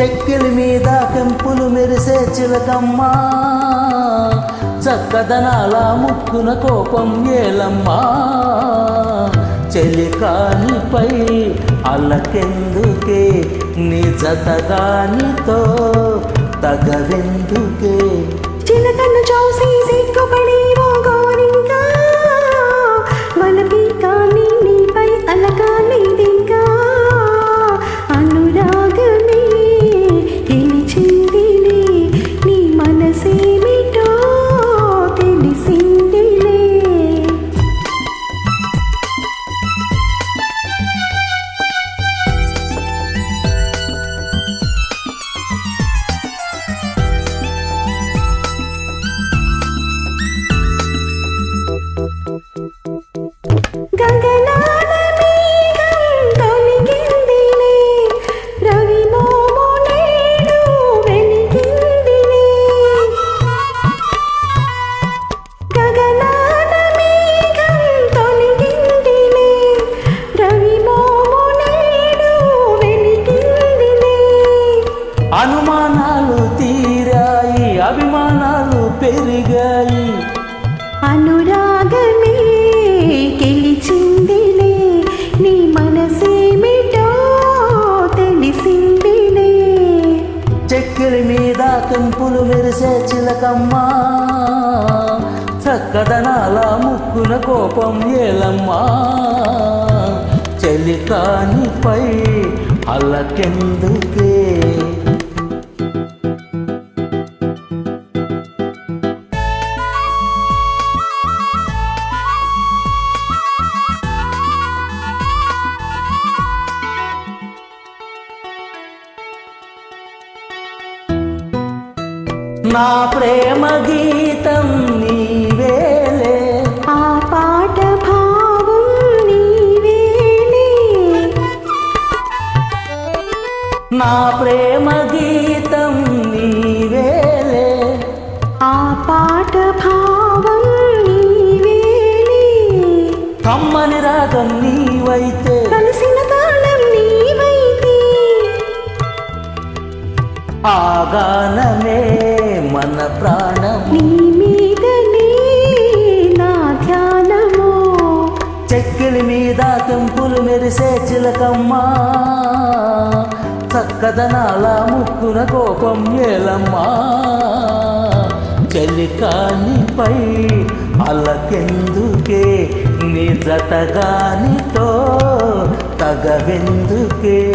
చెక్కిలి మీద కెంపులు మెరిసే చిలకమ్మా చక్కదనాల ముక్కున కోపం ఏలమ్మా. చెలికానిపై అల్లకెందుకే నిజతగానితో తగవెందుకే? పెరిగాయి అనురాగమే గెలిచిందిలే నీ మనసేమిటో తెలిసిందిలే చెక్కిలి మీద కెంపులు మెరిసే చిలకమ్మా చక్కదనాల ముక్కున కోపం ఏలమ్మా చెలికానిపై అల్లకెందుకే నా ప్రేమ గీతం నీవేలే. ఆ పాట భావం నీవేలే. నా ప్రేమ గీతం నీవేలే. ఆ పాట భావం నీవేలే. కమ్మని రాగం నీవైతే. కలిసిన తాళం నీవైతే. ఆ గానమే మన ప్రాణం. నీ మీదనే నా ధ్యానమో. చెక్కిలి మీద కెంపులు మెరిసే చిలకమ్మా. చక్కదనాల ముక్కున కోపం ఏలమ్మా. చెలికానిపై అలకెందుకే నీ జతగానితో తగవెందుకే?